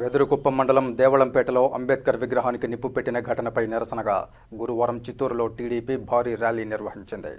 వెదురుకుప్పం మండలం దేవళంపేటలో అంబేద్కర్ విగ్రహానికి నిప్పు పెట్టిన ఘటనపై నిరసనగా గురువారం చిత్తూరులో టీడీపీ భారీ ర్యాలీ నిర్వహించింది.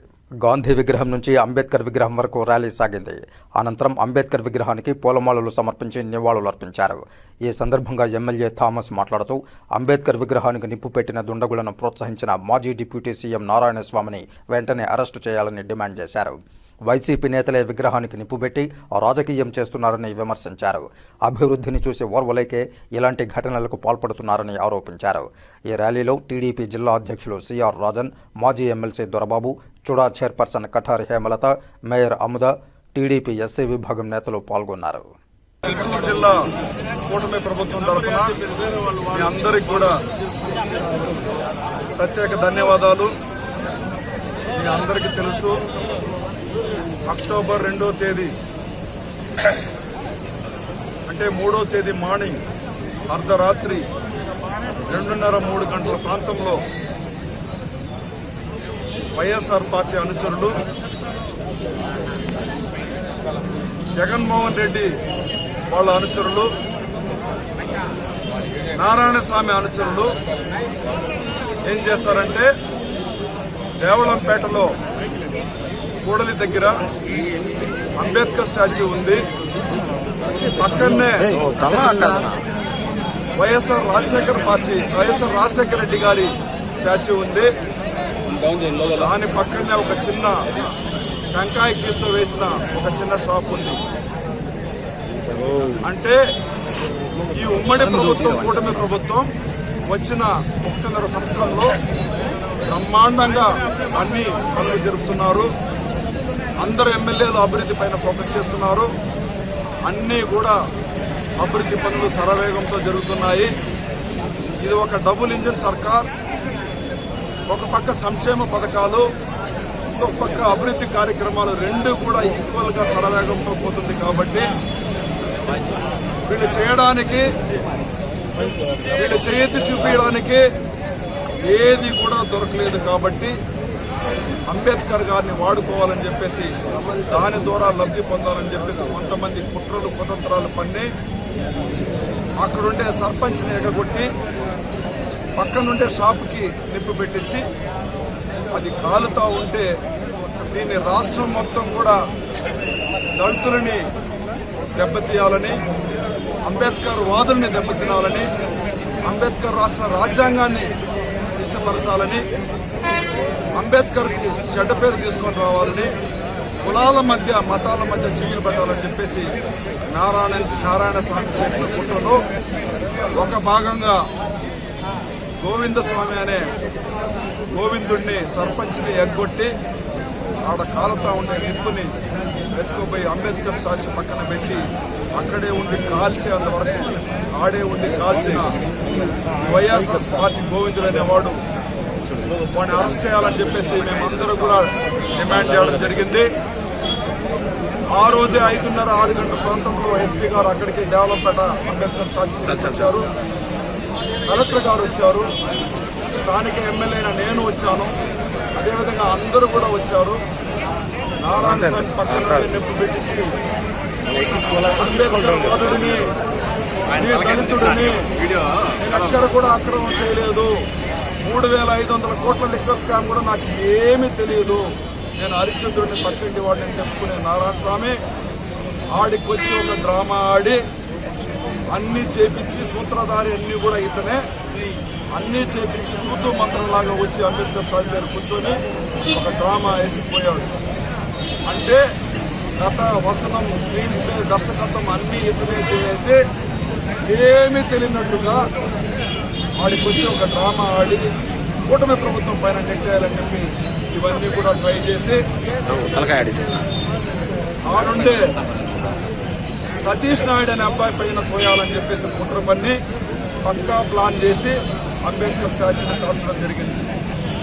గాంధీ విగ్రహం నుంచి అంబేద్కర్ విగ్రహం వరకు ర్యాలీ సాగింది. అనంతరం అంబేద్కర్ విగ్రహానికి పూలమాలలు సమర్పించి నివాళులర్పించారు ఈ సందర్భంగా ఎమ్మెల్యే థామస్ మాట్లాడుతూ అంబేద్కర్ విగ్రహానికి నిప్పు పెట్టిన దుండగులను ప్రోత్సహించిన మాజీ డిప్యూటీ సీఎం నారాయణస్వామిని వెంటనే అరెస్టు చేయాలని డిమాండ్ చేశారు. వైసీపీ నేతలే విగ్రహానికి నిప్పుబెట్టి రాజకీయం చేస్తున్నారని విమర్శించారు. అభివృద్ధిని చూసి ఓర్వలేకే ఇలాంటి ఘటనలకు పాల్పడుతున్నారని ఆరోపించారు. ఈ ర్యాలీలో టీడీపీ జిల్లా అధ్యక్షులు సిఆర్ రాజన్ మాజీ MLC Dorababu Chuda chairperson Katari Hemalatha mayor Amuda TDP SC విభాగం నేతలు పాల్గొన్నారు. జిల్లా కూటమి ప్రభుత్వం తరఫున అందరికి కూడా ప్రత్యేక ధన్యవాదాలు. మీ అందరికీ తెలుసు అక్టోబర్ రెండో తేదీ. అంటే మూడో తేదీ మార్నింగ్ అర్ధరాత్రి రెండున్నర మూడు గంటల ప్రాంతంలో వైఎస్ఆర్ పార్టీ అనుచరులు జగన్మోహన్ రెడ్డి వాళ్ళ అనుచరులు నారాయణ స్వామి అనుచరులు ఏం చేస్తారంటే దేవళంపేటలో కూడలి దగ్గర అంబేద్కర్ స్టాచ్యూ ఉంది. పక్కనే YSR Rajasekhar party YSR Rajasekhara Reddy గారి స్టాచ్యూ ఉంది. దాని పక్కనే ఒక చిన్న టెంకాయ గీతో వేసిన ఒక చిన్న షాప్ ఉంది. అంటే ఈ ఉమ్మడి ప్రభుత్వం కూటమి ప్రభుత్వం వచ్చిన ఒకటిన్నర సంవత్సరంలో బ్రహ్మాండంగా అన్ని పనులు జరుపుతున్నారు. అందరు ఎమ్మెల్యేలు అభివృద్ధి పైన ఫోకస్ చేస్తున్నారు. అన్నీ కూడా అభివృద్ధి పనులు శరవేగంతో జరుగుతున్నాయి. ఇది ఒక డబుల్ ఇంజిన్ సర్కార్ ఒక పక్క సంక్షేమ పథకాలు ఇంకొక పక్క అభివృద్ధి కార్యక్రమాలు రెండు కూడా ఈక్వల్గా సరవేగంతో పోతుంది కాబట్టి వీళ్ళు చేయడానికి వీళ్ళు చేయెత్తి చూపించడానికి ఏది కూడా దొరకలేదు కాబట్టి అంబేద్కర్ గారిని వాడుకోవాలని చెప్పేసి దాని ద్వారా లబ్ధి పొందాలని చెప్పేసి కొంతమంది కుట్రలు కుతంత్రాలు పన్ని అక్కడుండే సర్పంచ్ని ఎగగొట్టి పక్కనుండే షాప్కి నిప్పు పెట్టించి అది కాలుతా ఉంటే దీన్ని రాష్ట్రం మొత్తం కూడా దళితులని దెబ్బతీయాలని అంబేద్కర్ వాదుల్ని దెబ్బతినాలని అంబేద్కర్ రాసిన రాజ్యాంగాన్ని కించపరచాలని అంబేద్కర్కు చెడ్డ పేరు తీసుకొని రావాలని కులాల మధ్య మతాల మధ్య చిచ్చు పెట్టాలని చెప్పేసి నారాయణ నారాయణ స్వామి చేసిన కుట్రలో ఒక భాగంగా గోవింద స్వామి అనే గోవిందుడిని సర్పంచ్ని ఎగ్గొట్టి ఆడ కాలుతా ఉండే నిప్పుని ఎత్తుకుపోయి అంబేద్కర్ స్టాచ్యూ పక్కన పెట్టి అక్కడే ఉండి కాల్చేంత వరకు ఆడే ఉండి కాల్చిన వైఎస్ఆర్ పార్టీ గోవిందుడు అనేవాడు వాడిని అరెస్ట్ చేయాలని చెప్పేసి మేమందరూ కూడా డిమాండ్ చేయడం జరిగింది. ఆ రోజే ఐదున్నర ఆరు గంటల ప్రాంతంలో ఎస్పీ గారు అక్కడికి దేవలంపేట అంబేద్కర్ స్టాచ్యూ వచ్చారు కలెక్టర్ గారు వచ్చారు. స్థానిక ఎమ్మెల్యే అయిన నేను వచ్చాను. అదేవిధంగా అందరూ కూడా వచ్చారు. నారాయణ స్వామి పక్కన నిప్పు పెట్టించి అంబేద్కర్ వాదుడిని దళితుడిని నేను ఎక్కడ కూడా అక్రమం చేయలేదు. మూడు వేల ఐదు వందల కోట్ల లిక్కర్ స్కామ్ కూడా నాకు ఏమీ తెలియదు. నేను హరిశ్చంద్రుడిని పక్కింటి వాడిని చెప్పుకునే నారాయణ స్వామి ఆడికి వచ్చి ఒక డ్రామా ఆడి అన్ని చేపించి సూత్రధారి అన్ని కూడా ఇతనే. అన్ని చేపించి తూతు మంత్రంలాగా వచ్చి అంబేద్కర్ స్వామి గారు కూర్చొని ఒక డ్రామా వేసిపోయాడు. అంటే గత వసనం స్క్రీన్ ప్లే దర్శకత్వం అన్ని ఇతనే చేసి ఏమీ తెలియనట్టుగా వాడికి వచ్చి ఒక డ్రామా ఆడి కూటమి ప్రభుత్వం పైన నెట్టేయాలని చెప్పి ఇవన్నీ కూడా ట్రై చేసి ఆడుండే సతీష్ నాయుడు అనే అబ్బాయి పైన పోయాలని చెప్పేసి కుట్ర పన్ని పక్కా ప్లాన్ చేసి అంబేద్కర్ స్టాచ్యూని కాల్చడం జరిగింది.